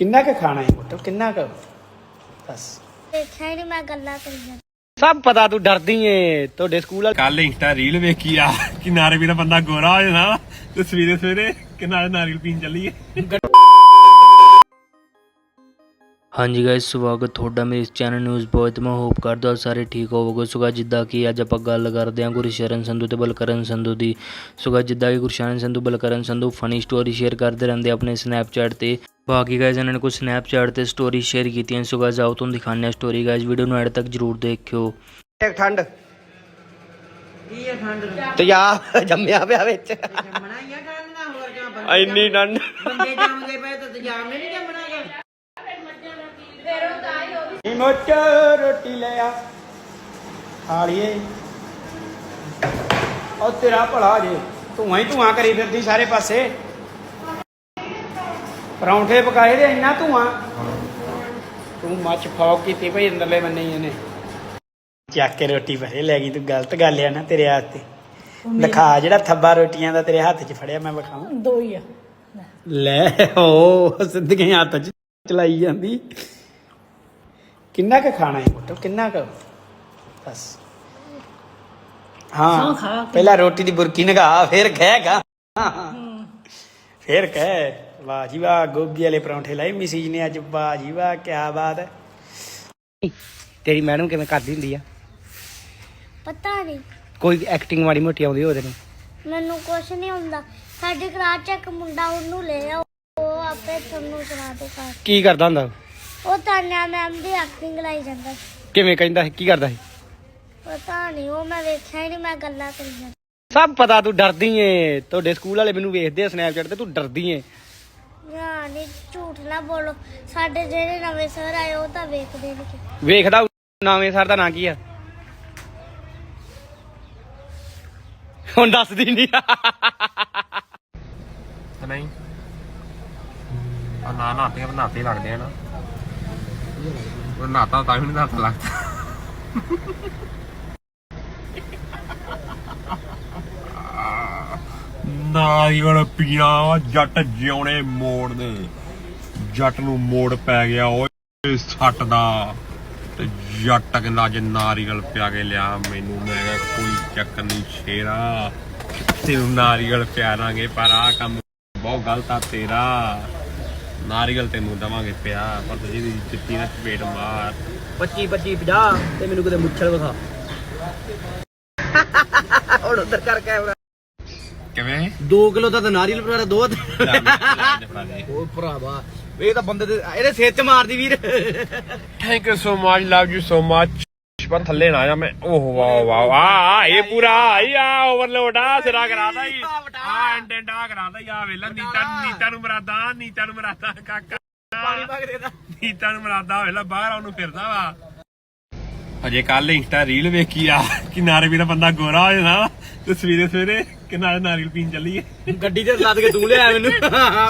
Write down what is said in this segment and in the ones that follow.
ਕਿੰਨਾ ਕੁ ਖਾਣਾ ਹੈ ਪੁੱਤ? ਕਿੰਨਾ ਕੁ? ਬਸ ਦੇਖਿਆ ਹੀ ਨਹੀਂ ਮੈਂ ਗੱਲਾਂ ਕਰੀਆਂ। ਸਭ ਪਤਾ ਤੂੰ ਡਰਦੀ ਏ। ਤੁਹਾਡੇ ਸਕੂਲ ਵਾਲੇ ਕੱਲ ਇੰਸਟਾ ਰੀਲ ਵੇਖੀ ਆ ਕਿ ਨਾਰੇ ਵੀ ਦਾ ਬੰਦਾ ਗੋਰਾ ਹੋ ਜਾਣਾ ਤੇ ਸਵੇਰੇ ਸਵੇਰੇ ਕਿਨਾਰੇ ਨਾਰੀਅਲ ਪੀਣ ਚੱਲੀਏ। ਹਾਂਜੀ ਗਾਇਸ ਸਵਾਗਤ ਤੁਹਾਡਾ ਮੇਰੇ ਇਸ ਚੈਨਲ ਨਿਊਜ਼ ਬੋਏ ਤੇ ਮੈਂ ਹੋਪ ਕਰਦਾ ਹਾਂ ਸਾਰੇ ਠੀਕ ਹੋਵੋਗੇ। ਸੁਗਾ ਜਿੱਦਾਂ ਕਿ ਅੱਜ ਆਪਾਂ ਗੱਲ ਕਰਦੇ ਹਾਂ ਗੁਰਸ਼ਰਨ ਸੰਧੂ ਤੇ ਬਲਕਰਨ ਸੰਧੂ ਦੀ। ਸੁਗਾ ਜਿੱਦਾਂ ਕਿ Gursharan Sandhu Balkaran Sandhu funny story share ਕਰਦੇ ਰਹਿੰਦੇ ਆਪਣੇ ਸਨੈਪਚੈਟ ਤੇ। ਬਾਕੀ ਗਾਇਸ ਇਹਨਾਂ ਨੇ ਕੁਝ ਸਨੈਪਚੈਟ ਤੇ ਸਟੋਰੀ ਸ਼ੇਅਰ ਕੀਤੀਆਂ। ਸੁਗਾ ਜਾਓ ਤੁਹਾਨੂੰ ਦਿਖਾਉਂਦੇ ਹਾਂ ਸਟੋਰੀ ਗਾਇਸ ਵੀਡੀਓ ਨੂੰ ਐਡ ਤੱਕ ਜਰੂਰ ਦੇਖਿਓ। ਇੱਕ ਠੰਡ। ਤੇ ਆ ਜੰਮਿਆ ਪਿਆ ਵਿੱਚ। ਜੰਮਣਾ ਹੀ ਆ ਠੰਡ ਨਾ ਹੋਰ ਕਿਉਂ ਬੰਦੇ ਇੰਨੀ ਠੰਡ। ਬੰਦੇ ਜੰਮਦੇ ਪਏ ਤਾਂ ਨੇ ਨਹੀਂ ਜੰਮਣਾ। ਮੋਚ ਰੋਟੀ ਲੈ ਆ। ਖਾਲੀਏ ਉਹ ਤੇਰਾ ਭਲਾ ਜੇ ਧੂਆਂ ਹੀ ਧੂਆਂ ਕਰੀ ਫਿਰਦੀ ਸਾਰੇ ਪਾਸੇ। ਪਰੌਂਠੇ ਪਕਾਏ ਦੇ ਇੰਨਾ ਧੂਆਂ? ਤੂੰ ਮੱਚ ਫੌਕ ਕੀਤੀ ਭਈ ਅੰਦਰਲੇ ਬੰਨੇ ਹੀ ਇਹਨੇ ਚੱਕ ਕੇ ਰੋਟੀ ਭਰੇ ਲੈ ਗਈ ਤੂੰ ਗਲਤ ਗੱਲ ਆ ਨਾ ਤੇਰੇ ਹੱਥ ਤੇ ਦਿਖਾ ਜਿਹੜਾ ਥੱਬਾ ਰੋਟੀਆਂ ਦਾ ਤੇਰੇ ਹੱਥ 'ਚ ਫੜਿਆ ਮੈਂ ਵਿਖਾਵਾਂ ਦੋ ਹੀ ਆ। ਲੈ ਹੋ ਸਿੱਧੀਆਂ ਹੱਥ 'ਚ ਚਲਾਈ ਜਾਂਦੀ। ਕਿੰਨਾ ਕੁ ਖਾਣਾ ਹੈ? ਪੁੱਤ ਕਿੰਨਾ ਕੁ? ਬਸ। ਹਾਂ। ਪਹਿਲਾਂ ਰੋਟੀ ਦੀ ਬੁਰਕੀ ਨਗਾ ਫਿਰ ਖੈਗਾ ਫਿਰ ਕਹਿ ਵਾਹ ਜੀ ਵਾਹ ਗੋਭੀ ਵਾਲੇ ਪਰੌਂਠੇ ਲਾਏ ਮਿਸਿਜ ਨੇ ਅੱਜ ਵਾਹ ਜੀ ਵਾਹ ਕੀ ਬਾਤ ਹੈ। ਤੇਰੀ ਮੈਡਮ ਕਿਵੇਂ ਕਰਦੀ ਹੁੰਦੀ ਆ? ਪਤਾ ਨਹੀਂ। ਕੋਈ ਐਕਟਿੰਗ ਮਾੜੀ ਮੋਟੀ ਆਉਂਦੀ ਉਹਦੇ ਨੂੰ ਮੈਨੂੰ ਕੁਛ ਨਹੀਂ ਹੁੰਦਾ ਸਾਡੇ ਕਲਾਸ ਚ ਇੱਕ ਮੁੰਡਾ ਉਹਨੂੰ ਲੈ ਆਓ ਉਹ ਆਪੇ ਤੁਹਾਨੂੰ ਸੁਣਾ ਦੇਗਾ। ਕੀ ਕਰਦਾ ਹੁੰਦਾ? ਉਹ ਤਾਨਿਆ ਮੈਮ ਦੀ ਐਕਟਿੰਗ ਲਾਈ ਜਾਂਦਾ ਕਿਵੇਂ ਕਹਿੰਦਾ ਸੀ? ਕੀ ਕਰਦਾ ਸੀ? ਪਤਾ ਨਹੀਂ ਉਹ ਮੈਂ ਵੇਖਿਆ ਹੀ ਨਹੀਂ ਮੈਂ ਗੱਲਾਂ ਕਰੀਆਂ ਸਭ ਪਤਾ ਤੂੰ ਡਰਦੀ ਏ। ਤੁਹਾਡੇ ਸਕੂਲ ਵਾਲੇ ਮੈਨੂੰ ਵੇਖਦੇ ਆ ਸਨੈਪਚੈਟ ਤੇ ਤੂੰ ਡਰਦੀ ਏ। ਨਾ ਨਹੀਂ ਝੂਠ ਨਾ ਬੋਲੋ। ਸਾਡੇ ਜਿਹੜੇ ਨਵੇਂ ਸਰ ਆਏ ਉਹ ਤਾਂ ਵੇਖਦੇ ਨਹੀਂ ਵੇਖਦਾ ਨਵੇਂ ਸਰ ਦਾ ਨਾਂ ਕੀ ਆ? ਹੁਣ ਦੱਸਦੀ ਨਹੀਂ ਨਹੀਂ। ਆ ਨਾ ਨਾਤੇ ਨਾਤੇ ਲੱਗਦੇ ਆ ਨਾ। ਉਹ ਨਾਤਾ ਤਾਂ ਵੀ ਨਹੀਂ ਨਾਤਾ ਲੱਗਦਾ। ਨਾਰੀਅਲ ਪੀਣਾ ਜੱਟ ਜਿਉਣੇ ਮੋੜ ਦੇ ਜੱਟ ਨੂੰ ਮੋੜ ਪੈ ਗਿਆ, ਓਏ ਸੱਟ ਦਾ। ਤੇ ਜੱਟ ਕਹਿੰਦਾ ਅੱਜ ਨਾਰੀਅਲ ਪਿਆ ਕੇ ਲਿਆ ਮੈਨੂੰ। ਮੈਂ ਕਿਹਾ ਕੋਈ ਚੱਕਰ ਨਹੀਂ ਸ਼ੇਰਾ। ਤੈਨੂੰ ਨਾਰੀਅਲ ਪਿਆਰਾਂਗੇ, ਪਰ ਆਹ ਕੰਮ ਬਹੁਤ ਗਲਤ ਆ ਤੇਰਾ। ਨਾਰੀਅਲ ਤੈਨੂੰ ਦਵਾਂਗੇ ਪਿਆ ਪਰ ਤੂੰ ਜਿਹਦੀ ਚਿੱਟੀ ਨਾਲ ਚਪੇਟ ਮਾਰ। 25 25 50 ਤੇ ਮੈਨੂੰ ਕਿਤੇ ਮੁੱਛਲ ਵਿਖਾ। ਹੁਣ ਉਧਰ ਕਰ ਕੈਮਰਾ। ਕਿਵੇਂ? 2 ਕਿਲੋ ਦਾ ਤਾਂ। ਨਾਰੀਅਲ ਫੜਾ ਦੇ। ਉਹ ਭਰਾਵਾ ਇਹ ਤਾਂ ਬੰਦੇ ਦੇ ਇਹਦੇ ਸਿਰ 'ਚ ਮਾਰਦੀ ਵੀਰ। Thank you so much love you so much ਪਰ ਥੱਲੇ ਨਾ ਆ ਮੈਂ ਓਹ ਵਾਓ ਵਾਓ ਆ ਆ, ਇਹ ਪੂਰਾ ਆਈ ਆ ਓਵਰਲੋਡ ਆ ਸਿਰਾ ਕਰਾਦਾ ਹੀ ਆ ਐਂਟੈਂਡਾ ਕਰਾਦਾ ਹੀ ਆ ਵੇਲਾ ਨੀਤਾ ਨੀਤਾ ਨੂੰ ਮਰਾਦਾ ਨੀਤਾ ਨੂੰ ਮਰਾਦਾ ਕਾਕਾ। ਪਾਣੀ ਪਾ ਕੇ ਦੇ ਦਾ ਨੀਤਾ ਨੂੰ ਮਰਾਦਾ ਵੇਲਾ ਬਾਹਰ ਉਹਨੂੰ ਫਿਰਦਾ ਵਾ। ਅਜੇ ਕੱਲ ਇੰਸਟਾ ਰੀਲ ਵੇਖੀ ਆ ਕਿ ਨਾਰੇ ਵੀ ਦਾ ਬੰਦਾ ਗੋਰਾ ਹੋ ਜਾਣਾ ਤੇ ਸਵੇਰੇ ਸਵੇਰੇ ਕਿਨਾਰੇ ਨਾਰੀਅਲ ਪੀਣ ਚੱਲੀਏ ਗੱਡੀ 'ਚ ਲੱਦ ਕੇ ਤੂੰ ਲਿਆ ਮੈਨੂੰ।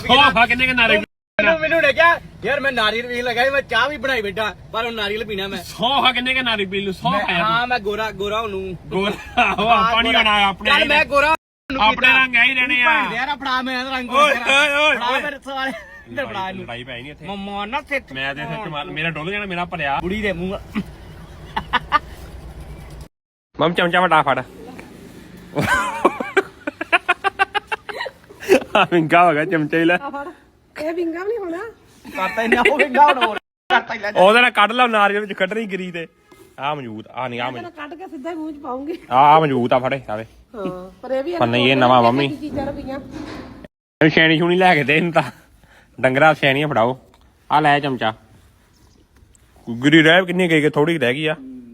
ਸੋਫਾ ਕਿੰਨੇ ਕਿ ਨਾਰੀਅਲ ਮੈਨੂੰ ਮੈਨੂੰ ਨੇ ਕਿਹਾ ਯਾਰ ਮੈਂ ਨਾਰੀਅਲ ਵੀ ਲਗਾਈ ਮੈਂ ਚਾਹ ਵੀ ਬਣਾਈ ਬੈਠਾ ਪਰ ਉਹ ਨਾਰੀਅਲ ਪੀਣਾ ਮੈਂ। ਸੋਫਾ ਕਿੰਨੇ ਕਿ ਨਾਰੀਅਲ ਪੀ ਲੂ? ਸੋਫਾ ਮੈਂ- ਹਾਂ ਮੈਂ ਗੋਰਾ ਗੋਰਾ ਉਹਨੂੰ। ਗੋਰਾ ਉਹ ਪਾਣੀ ਹੋਣਾ ਆਪਣੇ ਚੱਲ ਮੈਂ ਗੋਰਾ ਉਹਨੂੰ ਆਪਣੇ ਕੀਤਾ। ਰੰਗ ਆ ਹੀ ਰਹਿਣੇ ਆ ਭੈਣ ਦੇ ਯਾਰ ਫੜਾ ਮੈਂ ਰੰਗ। ਓਏ ਓਏ ਓਏ। ਫੜਾ ਓਏ। ਮੇਰੇ ਸਵਾਲੇ ਇੱਧਰ ਫੜਾ ਇਹਨੂੰ। ਲੜਾਈ ਪੈ ਨਹੀਂ ਇੱਥੇ। ਮਮਾ ਨਾ ਤੇ ਮੈਂ ਤੇ ਇੱਥੇ ਮਾਰ ਮੇਰਾ। ਡੁੱਲ ਜਾਣਾ ਮੇਰਾ ਭਰਿਆ। ਬੁੜੀ ਦੇ ਮੂੰਹ ਮਮ ਚਮਚਾ ਵਟਾ ਫੜ। ਆ ਮਿੰਗਾ ਹੋ ਗਿਆ ਚਮਚਾ ਹੀ ਲੈ। ਇਹ ਵਿੰਗਾ ਵੀ ਨਹੀਂ ਹੋਣਾ। ਕਰਤਾ ਇਹਨੇ ਉਹ ਵਿੰਗਾ ਹੁਣ ਹੋਰ ਕਰਤਾ ਹੀ ਲੈ ਉਹਦੇ ਨਾਲ ਕੱਢ ਲਾ ਨਾਰੀਅਲ ਵਿੱਚ ਕੱਢਣੀ ਗਰੀ ਤੇ। ਆ ਮੌਜੂਦ ਆ ਨਹੀਂ ਆ ਮੌਜੂਦ ਕੱਢ ਕੇ ਸਿੱਧਾ ਹੀ ਮੂੰਹ ਚ ਪਾਉਂਗੀ। ਆ ਮੌਜੂਦ ਆ ਫੜੇ ਆਵੇ ਹਾਂ ਪਰ ਇਹ ਵੀ ਪਰ ਨਹੀਂ ਇਹ ਨਵਾਂ ਮੰਮੀ। ਚੀਜ਼ਾਂ ਰਹੀਆਂ? ਇਹ ਛੇਣੀ ਛੂਣੀ ਲੈ ਕੇ ਦੇ ਇਹਨੂੰ ਤਾਂ। ਡੰਗਰਾ ਛੇਣੀਆਂ ਫੜਾਓ। ਆ ਲੈ ਚਮਚਾ। ਗੁਰੀ ਰਹਿ ਕਿੰਨੀ ਗਈ ਕਿ ਥੋੜੀ ਰਹਿ ਗਈ ਆ।